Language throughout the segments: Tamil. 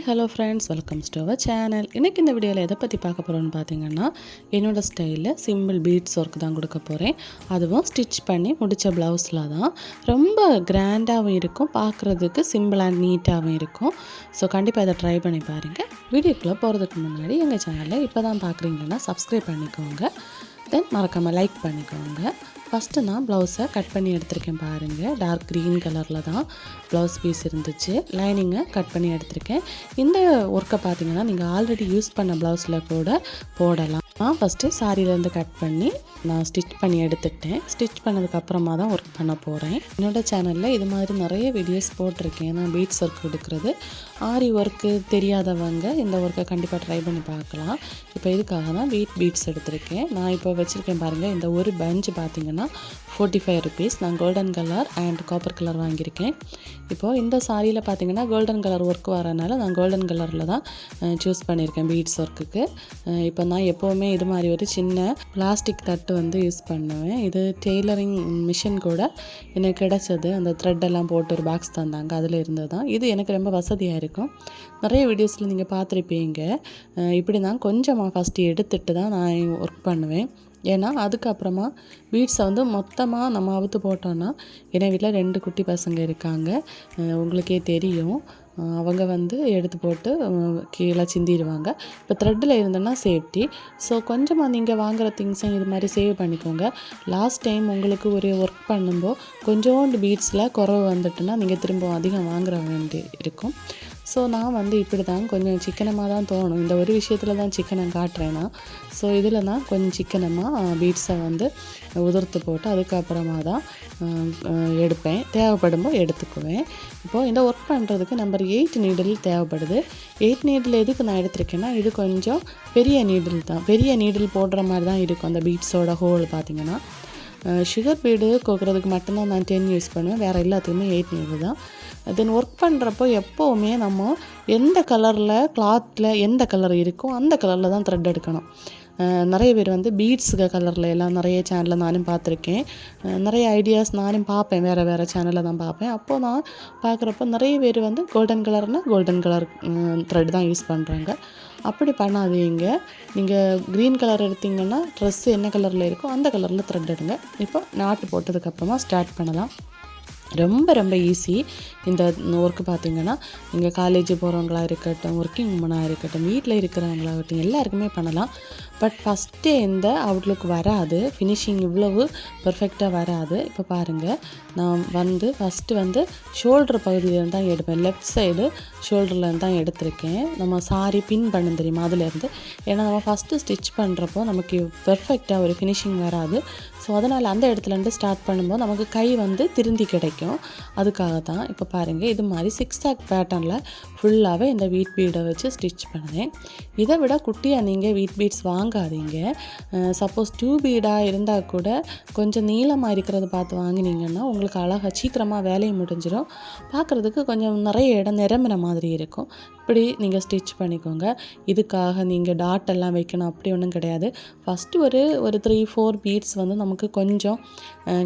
Hi hello friends welcome to our channel இன்றைக்கி இந்த வீடியோவில் எதை பற்றி பார்க்க போகிறோன்னு பார்த்தீங்கன்னா என்னோடய ஸ்டைலில் சிம்பிள் பீட்ஸ் ஒர்க் தான் கொடுக்க போகிறேன் அதுவும் ஸ்டிச் பண்ணி முடித்த ப்ளவுஸில் தான். ரொம்ப கிராண்டாகவும் இருக்கும் பார்க்குறதுக்கு சிம்பிள் அண்ட் நீட்டாகவும் இருக்கும். ஸோ கண்டிப்பாக இதை ட்ரை பண்ணி பாருங்கள் வீடியோக்குள்ளே போகிறதுக்கு முன்னாடி எங்கள் சேனலில் இப்போ தான் பார்க்குறீங்கன்னா சப்ஸ்கிரைப் பண்ணிக்கோங்க. தென் மறக்காமல் லைக் பண்ணிக்கோங்க. ஃபஸ்ட்டு நான் ப்ளவுஸை கட் பண்ணி எடுத்திருக்கேன் பாருங்கள் டார்க் க்ரீன் கலரில் தான் ப்ளவுஸ் பீஸ் இருந்துச்சு. லைனிங்கை கட் பண்ணி எடுத்திருக்கேன். இந்த ஒர்க்கை பார்த்தீங்கன்னா நீங்கள் ஆல்ரெடி யூஸ் பண்ண ப்ளவுஸில் கூட போடலாம். நான் ஃபஸ்ட்டு சாரியிலேருந்து கட் பண்ணி நான் ஸ்டிச் பண்ணி எடுத்துக்கிட்டேன் ஸ்டிச் பண்ணதுக்கப்புறமா தான் ஒர்க் பண்ண போகிறேன் என்னோடய சேனலில் இது மாதிரி நிறைய வீடியோஸ் போட்டிருக்கேன். நான் பீட்ஸ் ஒர்க் கொடுக்குறது ஆரி ஒர்க்கு தெரியாதவங்க இந்த ஒர்க்கை கண்டிப்பாக ட்ரை பண்ணி பார்க்கலாம். இப்போ இதுக்காக தான் வீட் பீட்ஸ் எடுத்திருக்கேன். நான் இப்போ வச்சுருக்கேன் பாருங்கள் இந்த ஒரு பஞ்ச் பார்த்தீங்கன்னா ஃபோர்ட்டி ஃபைவ் ருபீஸ் நான் golden colour and copper colour வாங்கியிருக்கேன். இப்போது இந்த சாரியில் பார்த்தீங்கன்னா கோல்டன் கலர் ஒர்க் வரனால நான் கோல்டன் கலரில் தான் சூஸ் பண்ணியிருக்கேன் பீட்ஸ் ஒர்க்குக்கு இப்போ நான் எப்போவுமே இது மாதிரி ஒரு சின்ன பிளாஸ்டிக் தட்டு வந்து யூஸ் பண்ணுவேன். இது டெய்லரிங் மிஷின் கூட எனக்கு கிடச்சது. அந்த த்ரெட் எல்லாம் போட்டு ஒரு பாக்ஸ் தந்தாங்க. அதில் இருந்தது தான் இது எனக்கு ரொம்ப வசதியாக இருக்கும். நிறைய வீடியோஸில் நீங்கள் பார்த்துருப்பீங்க. இப்படி தான் கொஞ்சமாக ஃபஸ்ட்டு எடுத்துட்டு தான் நான் ஒர்க் பண்ணுவேன். ஏன்னா அதுக்கப்புறமா பீட்ஸை வந்து மொத்தமாக நம்ம அவுத்து போட்டோன்னா என் வீட்டில் ரெண்டு குட்டி பசங்க இருக்காங்க. உங்களுக்கே தெரியும். அவங்க வந்து எடுத்து போட்டு கீழே சிந்திடுவாங்க. இப்போ த்ரெட்டில் இருந்தோன்னா சேஃப்டி ஸோ கொஞ்சமாக நீங்கள் வாங்குகிற திங்ஸை இது மாதிரி சேவ் பண்ணிக்கோங்க. லாஸ்ட் டைம் உங்களுக்கு ஒரு ஒர்க் பண்ணும்போது கொஞ்சோண்டு பீட்ஸில் குறவு வந்துட்டுன்னா நீங்கள் திரும்ப அதிகம் வாங்குற வேண்டி இருக்கும். ஸோ நான் வந்து இப்படி தான் கொஞ்சம் சிக்கனமாக தான் தோணும் இந்த ஒரு விஷயத்தில் தான் சிக்கனம் காட்டுறேன்னா. ஸோ இதில் நான் கொஞ்சம் சிக்கனமாக பீட்ஸை வந்து உதிர்த்து போட்டு அதுக்கப்புறமா தான் எடுப்பேன். தேவைப்படும்போது எடுத்துக்குவேன். இப்போது இந்த ஒர்க் பண்ணுறதுக்கு நம்பர் எயிட் நீடில் தேவைப்படுது. எயிட் நீடில் எதுக்கு நான் எடுத்திருக்கேன்னா இது கொஞ்சம் பெரிய நீடில் தான். பெரிய நீடில் போடுற மாதிரி தான் இருக்கும். அந்த பீட்ஸோட ஹோல் பார்த்திங்கன்னா சுகர் பீடு கோக்குறதுக்கு மட்டும்தான் நான் டென் யூஸ் பண்ணுவேன். வேறு எல்லாத்துக்குமே எயிட் நீடு தான். தென் ஒர்க் பண்ணுறப்போ எப்போவுமே நம்ம எந்த கலரில் கிளாத்தில் எந்த கலர் இருக்கோ அந்த கலரில் தான் த்ரெட் எடுக்கணும். நிறைய பேர் வந்து பீட்ஸுக்கு கலரில் எல்லாம் நிறைய சேனலில் நானும் பார்த்துருக்கேன். நிறைய ஐடியாஸ் நானும் பார்ப்பேன் வேறு வேறு சேனலில் தான் பார்ப்பேன். அப்போது நான் பார்க்குறப்போ நிறைய பேர் வந்து கோல்டன் கலர்னால் கோல்டன் கலர் த்ரெட் தான் யூஸ் பண்ணுறாங்க அப்படி பண்ணாதீங்க. நீங்கள் க்ரீன் கலர் எடுத்தீங்கன்னா ட்ரெஸ்ஸு என்ன கலரில் இருக்கோ அந்த கலரில் த்ரெட் எடுங்க. இப்போ நாட்டு போட்டதுக்கப்புறமா ஸ்டார்ட் பண்ணலாம். ரொம்ப ரொம்ப ஈஸி இந்த ஒர்க்கு பார்த்தீங்கன்னா நீங்கள் காலேஜ் போகிறவங்களா இருக்கட்டும் ஒர்க்கிங் உமனாக இருக்கட்டும் வீட்டில் இருக்கிறவங்களாகட்டும் எல்லாருக்குமே பண்ணலாம். பட் ஃபஸ்ட்டு எந்த அவுட்லுக் வராது. ஃபினிஷிங் இவ்வளவு பர்ஃபெக்டாக வராது. இப்போ பாருங்கள் நான் வந்து ஃபஸ்ட்டு வந்து ஷோல்டர் பகுதியிலேருந்து தான் எடுப்பேன். லெஃப்ட் சைடு ஷோல்டர்லேருந்து தான் எடுத்திருக்கேன். நம்ம சாரி பின் பண்ண தெரியுமா? அதுலேருந்து ஏன்னா நம்ம ஃபஸ்ட்டு ஸ்டிச் பண்ணுறப்போ நமக்கு பெர்ஃபெக்டாக ஒரு ஃபினிஷிங் வராது. ஸோ அதனால் அந்த இடத்துலேருந்து ஸ்டார்ட் பண்ணும்போது நமக்கு கை வந்து திருந்தி கிடைக்கும். அதுக்காக தான் இப்போ பாருங்கள் இது மாதிரி சிக்ஸ் ஆக் பேட்டர்னில் ஃபுல்லாகவே இந்த வீட் பீடை வச்சு ஸ்டிச் பண்ணுறேன். இதை விட குட்டியாக நீங்கள் வீட் பீட்ஸ் வாங்காதீங்க. சப்போஸ் டூ பீடாக இருந்தால் கூட கொஞ்சம் நீளமாக இருக்கிறத பார்த்து வாங்கினீங்கன்னா உங்களுக்கு அழகாக சீக்கிரமாக வேலையை முடிஞ்சிடும். பார்க்குறதுக்கு கொஞ்சம் நிறைய இடம் நிரம்பின மாதிரி இருக்கும். இப்படி நீங்கள் ஸ்டிச் பண்ணிக்கோங்க. இதுக்காக நீங்கள் டாட் எல்லாம் வைக்கணும் அப்படி ஒன்றும் கிடையாது. ஃபஸ்ட்டு ஒரு ஒரு த்ரீ ஃபோர் பீட்ஸ் வந்து நம்ம நமக்கு கொஞ்சம்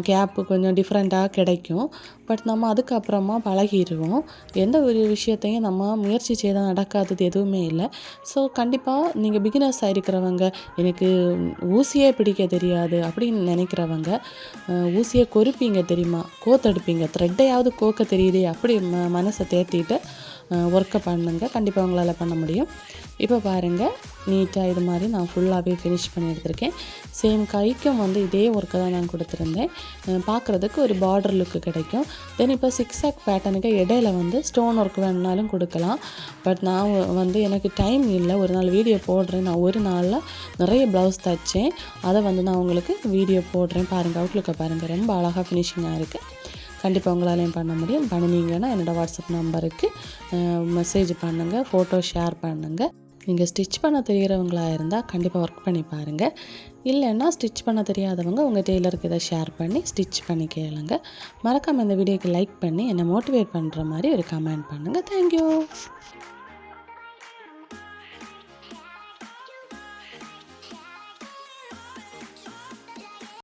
கேப்பு கொஞ்சம் டிஃப்ரெண்ட்டாக கிடைக்கும். பட் நம்ம அதுக்கப்புறமா பழகிடுவோம் எந்த ஒரு விஷயத்தையும் நம்ம முயற்சி செய்தால் நடக்காதது எதுவுமே இல்லை. ஸோ கண்டிப்பாக நீங்கள் பிகினர்ஸாக இருக்கிறவங்க எனக்கு ஊசியே பிடிக்க தெரியாது அப்படின்னு நினைக்கிறவங்க ஊசியை கொறுப்பீங்க தெரியுமா? கோத்தெடுப்பீங்க. த்ரெட்டையாவது கோக்க தெரியுதே அப்படி ம மனசை தேர்த்திட்டு ஒர்க்கை பண்ணுங்க. கண்டிப்பாக உங்களால் பண்ண முடியும். இப்போ பாருங்கள் நீட்டாக இது மாதிரி நான் ஃபுல்லாகவே ஃபினிஷ் பண்ணி எடுத்திருக்கேன். சேம் கைக்கும் வந்து இதே ஒர்க்கை தான் நான் கொடுத்துருந்தேன். பார்க்குறதுக்கு ஒரு பார்டர் லுக்கு கிடைக்கும். தென் இப்போ சிக்ஸ் ஆக் பேட்டர்னுக்கு இடையில வந்து ஸ்டோன் ஒர்க் வேணுனாலும் கொடுக்கலாம். பட் நான் வந்து எனக்கு டைம் இல்லை. ஒரு நாள் வீடியோ போடுறேன். நான் ஒரு நாளில் நிறைய ப்ளவுஸ் தைச்சேன். அதை வந்து நான் உங்களுக்கு வீடியோ போடுறேன். பாருங்கள் அவுட்லுக்கை பாருங்கள் ரொம்ப அழகாக ஃபினிஷிங்காக இருக்குது கண்டிப்பாக உங்களாலையும் பண்ண முடியும். பண்ணினீங்கன்னா என்னோடய வாட்ஸ்அப் நம்பருக்கு மெசேஜ் பண்ணுங்கள் ஃபோட்டோ ஷேர் பண்ணுங்கள் நீங்கள் ஸ்டிச் பண்ண தெரிகிறவங்களாக இருந்தால் கண்டிப்பாக ஒர்க் பண்ணி பாருங்கள் இல்லைன்னா ஸ்டிச் பண்ண தெரியாதவங்க உங்கள் டெய்லருக்கு இதை ஷேர் பண்ணி ஸ்டிச் பண்ணி கேளுங்க. மறக்காமல் இந்த வீடியோக்கு லைக் பண்ணி என்னை மோட்டிவேட் பண்ணுற மாதிரி ஒரு கமெண்ட் பண்ணுங்கள் தேங்க்யூ